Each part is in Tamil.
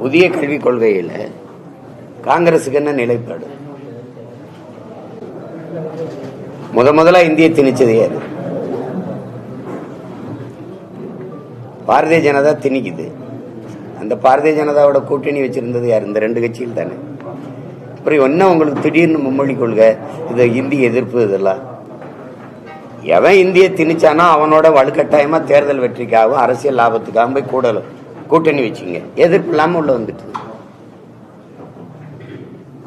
புதிய கல்விக் கொள்கையில் காங்கிரஸுக்கு என்ன நிலைப்பாடு? முத முதல்ல இந்திய திணிச்சது யாரு பாரதிய ஜனதா திணிக்குது. அந்த பாரதிய ஜனதாவோட கூட்டணி வச்சிருந்தது யார்? இந்த ரெண்டு கட்சியில் தானே. அப்புறம் என்ன உங்களுக்கு திடீர்னு மும்மொழி கொள்கை? இது இந்திய எதிர்ப்பு இதெல்லாம். எவன் இந்திய திணிச்சானோ அவனோட வலுக்கட்டாயமா தேர்தல் வெற்றிக்காகவும் அரசியல் லாபத்துக்காகவும் போய் கூடலும். கூட்டணி வச்சுங்க. எதிர்ப்பு இல்லாம உள்ள வந்துட்டு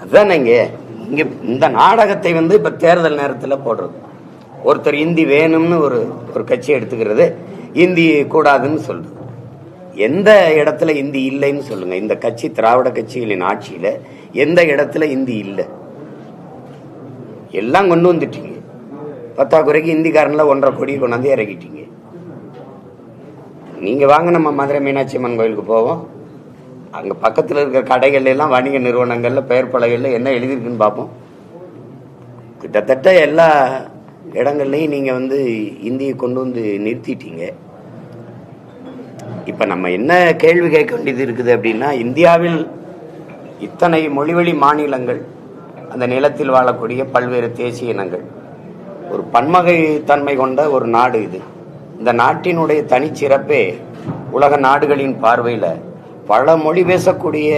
அதுதான் இங்க இந்த நாடகத்தை வந்து இப்ப தேர்தல் நேரத்தில் போடுறது. ஒருத்தர் இந்தி வேணும்னு ஒரு ஒரு கட்சி எடுத்துக்கிறது இந்தி கூடாதுன்னு சொல்றது. எந்த இடத்துல இந்தி இல்லைன்னு சொல்லுங்க. இந்த கட்சி திராவிட கட்சிகளின் ஆட்சியில எந்த இடத்துல இந்தி இல்லை? எல்லாம் கொண்டு வந்துட்டீங்க. பத்தாக்குறைக்கு இந்திக்காரன்ல ஒன்றரை கோடி கொண்டாந்து இறக்கிட்டீங்க. நீங்க வாங்க நம்ம மதுரை மீனாட்சி அம்மன் கோயிலுக்கு போவோம். அங்க பக்கத்தில் இருக்கிற கடைகள் எல்லாம் வணிக நிறுவனங்கள்ல பெயர் பலகையில் என்ன எழுதியிருக்குன்னு பார்ப்போம். கிட்டத்தட்ட எல்லா இடங்கள்லையும் நீங்க வந்து இந்தியை கொண்டு வந்து நிறுத்திட்டீங்க. இப்ப நம்ம என்ன கேள்வி கேட்க வேண்டியது இருக்குது அப்படின்னா இந்தியாவில் இத்தனை மொழிவழி மாநிலங்கள் அந்த நிலத்தில் வாழக்கூடிய பல்வேறு தேசிய இனங்கள். ஒரு பன்மகை தன்மை கொண்ட ஒரு நாடு இது. இந்த நாட்டினுடைய தனிச்சிறப்பே உலக நாடுகளின் பார்வையில் பல மொழி பேசக்கூடிய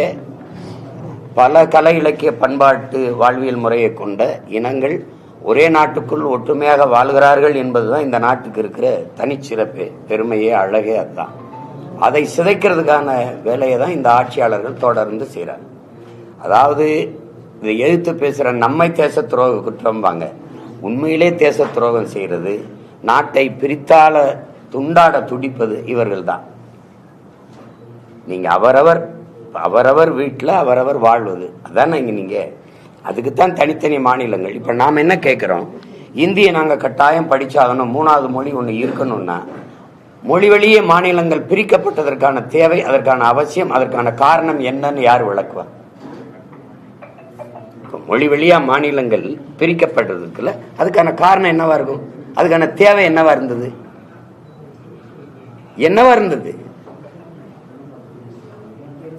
பல கலை இலக்கிய பண்பாட்டு வாழ்வியல் முறையை கொண்ட இனங்கள் ஒரே நாட்டுக்குள் ஒற்றுமையாக வாழ்கிறார்கள் என்பது தான் இந்த நாட்டுக்கு இருக்கிற தனிச்சிறப்பே பெருமையே அழகே அதுதான். அதை சிதைக்கிறதுக்கான வேலையை தான் இந்த ஆட்சியாளர்கள் தொடர்ந்து செய்கிறாங்க அதாவது இதை எதிர்த்து பேசுகிற நம்மை தேச துரோக குற்றம்பாங்க. உண்மையிலே தேச துரோகம் செய்கிறது நாட்டை பிரித்தால துண்டாட துடிப்பது இவர்கள் தான் நீங்க அவரவர் அவரவர் வீட்டில் அவரவர் வாழ்வது. அதான் இங்க நீங்க? அதுக்குத்தான் தனித்தனி மாநிலங்கள். இப்ப நாம் என்ன கேட்குறோம் இந்தியை நாங்கள் கட்டாயம் படிச்சாகணும். மூணாவது மொழி ஒன்று இருக்கணும்னா மொழி வழியே மாநிலங்கள் பிரிக்கப்பட்டதற்கான தேவை அதற்கான அவசியம் அதற்கான காரணம் என்னன்னு யார் விளக்குவா? மொழி வழியா மாநிலங்கள் பிரிக்கப்பட்டதுக்குல அதுக்கான காரணம் என்னவா இருக்கும்? அதுக்கான தேவை என்னவா இருந்தது? என்னவா இருந்தது?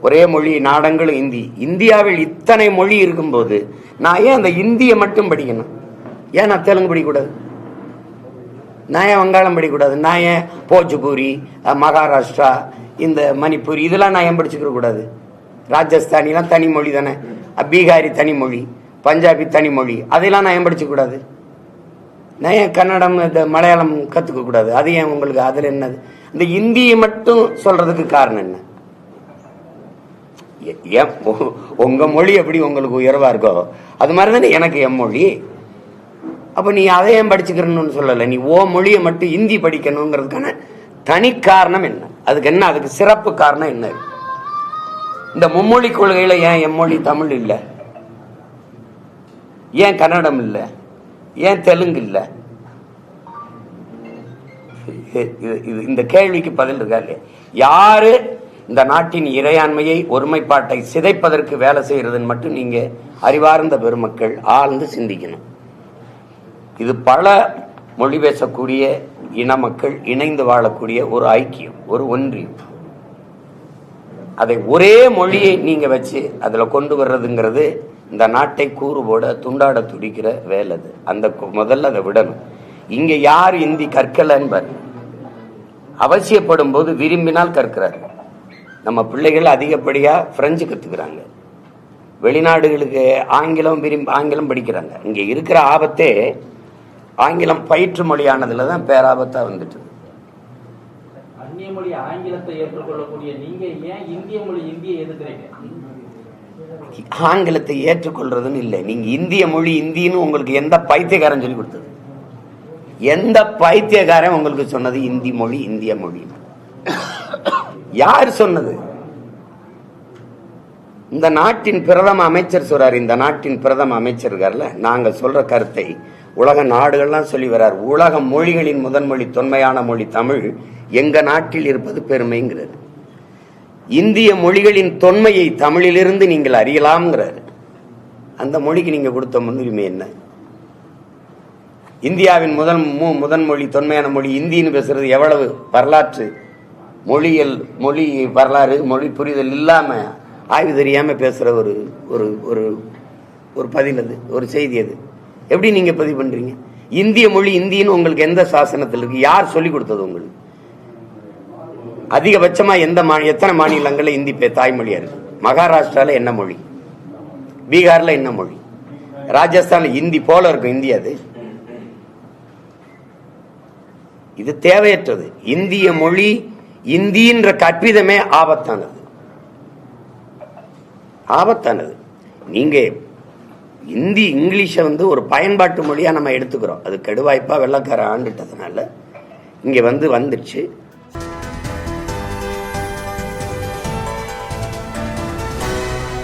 ஒரே மொழி நாடங்களும் இந்தி. இந்தியாவில் இத்தனை மொழி இருக்கும்போது நான் ஏன் அந்த இந்தியை மட்டும் படிக்கணும்? ஏன் நான் தெலுங்கு படிக்கக்கூடாது? நான் ஏன் வங்காளம் படிக்கக்கூடாது? நான் ஏன் போஜ்பூரி மகாராஷ்டிரா இந்த மணிப்பூர் இதெல்லாம் நான் ஏன் படிச்சுக்கிற கூடாது? ராஜஸ்தானிலாம் தனி மொழி தானே. பீகாரி தனி மொழி பஞ்சாபி தனி மொழி அதெல்லாம் நான் ஏன் படிச்சுக்கூடாது நான் ஏன் கன்னடம் இந்த மலையாளம் கற்றுக்க கூடாது அது ஏன் உங்களுக்கு அதில் என்னது? இந்த இந்தியை மட்டும் சொல்றதுக்கு காரணம் என்ன? ஏ- ஏன் உங்கள் உங்க மொழி எப்படி உங்களுக்கு உயர்வா இருக்கோ அது மாதிரி தானே எனக்கு என் மொழி. அப்ப நீ அதை ஏன் படிச்சுக்கிறன்னு சொல்லலை? நீ ஓ மொழியை மட்டும் இந்தி படிக்கணுங்கிறதுக்கான தனி காரணம் என்ன? அதுக்கு என்ன அதுக்கு சிறப்பு காரணம் என்ன? இந்த மும்மொழி கொள்கையில ஏன் எம்மொழி தமிழ் இல்லை? ஏன் கன்னடம் இல்லை? ஏன் தெலுங்கு இல்லை? இது- இந்த கேள்விக்கு பதில் இருக்காரு யாரு இந்த நாட்டின் இறையாண்மையை ஒருமைப்பாட்டை சிதைப்பதற்கு வேலை செய்யறதுன்னு மட்டும் நீங்க அறிவார்ந்த பெருமக்கள் ஆழ்ந்து சிந்திக்கணும். இது பல மொழி பேசக்கூடிய இன மக்கள் இணைந்து வாழக்கூடிய ஒரு ஐக்கியம் ஒரு ஒன்றியம். அதை ஒரே மொழியை நீங்க வச்சு அதுல கொண்டு வர்றதுங்கிறது இந்த நாட்டை கூறு போட துண்டாட துடிக்கிற வேலை அது. அந்த முதல்ல அதை விடணும். இங்க யார் இந்தி கற்கலன்னு பாருங்க அவசியப்படும் போது விரும்பினால் கற்கிறார். நம்ம பிள்ளைகள் அதிகப்படியா பிரெஞ்சு கத்துக்கிறாங்க. வெளிநாடுகளுக்கு ஆங்கிலம் விரும்பி ஆங்கிலம் படிக்கிறாங்க. இங்க இருக்கிற ஆபத்தே ஆங்கிலம் பயிற்று மொழியானதுல தான் பேராபத்தா வந்துட்டு. அந்நிய மொழி ஆங்கிலத்தை ஏற்றுக்கொள்ளக்கூடிய நீங்க ஏன் இந்திய மொழி இந்தியை எதிர்க்கிறீங்க? ஆங்கிலத்தை ஏற்றுக்கொள்றதுன்னு இல்லை. நீங்க இந்திய மொழி இந்தின்னு உங்களுக்கு எந்த பைத்தியக்காரன் சொல்லி கொடுத்தது? எந்த பைத்தியக்காரன் உங்களுக்கு சொன்னது? இந்தி மொழி இந்திய மொழி. யார் சொன்னது? இந்த நாட்டின் பிரதம அமைச்சர் சொல்றாரு. இந்த நாட்டின் பிரதம அமைச்சர் இருக்கார்ல நாங்க சொல்ற கருத்தை உலக நாடுகள்லாம் சொல்லி வர்றார். உலக மொழிகளின் முதன்மொழி தொன்மையான மொழி தமிழ். எங்க நாட்டில் இருப்பது பெருமைங்கிறது. இந்திய மொழிகளின் தொன்மையை தமிழிலிருந்து நீங்கள் அறியலாம்ங்கிறாரு. அந்த மொழிக்கு நீங்க கொடுத்த முன்னுரிமை என்ன? இந்தியாவின் முதல் மு- முதன் மொழி தொன்மையான மொழி இந்தின்னு பேசுறது எவ்வளவு? வரலாற்று. மொழியல் மொழி வரலாறு மொழி புரிதல் இல்லாம ஆய்வு தெரியாம பேசுற ஒரு ஒரு ஒரு ஒரு பதில் அது ஒரு செய்தி அது. எப்படி நீங்க பதிவு பண்றீங்க? இந்திய மொழி இந்தின்னு உங்களுக்கு எந்த சாசனத்தில் இருக்கு? யார் சொல்லி கொடுத்தது உங்களுக்கு? அதிகபட்சமா எந்த மாநில எத்தனை மாநிலங்களில் இந்தி பே- தாய்மொழியா இருக்கு? மகாராஷ்டிரால என்ன மொழி? பீகார்ல என்ன மொழி? ராஜஸ்தானில் இந்தி போல இருக்கும் இந்தி அது. இது தேவையற்றது. இந்திய மொழி இந்தின்ற கற்பிதமே ஆபத்தானது. ஆபத்தானது. நீங்க இந்தி இங்கிலீஷை வந்து ஒரு பயன்பாட்டு மொழியா நம்ம எடுத்துக்கிறோம். அது கெடுவாய்ப்பா வெள்ளக்கார ஆண்டுட்டதுனால இங்க வந்து வந்துடுச்சு.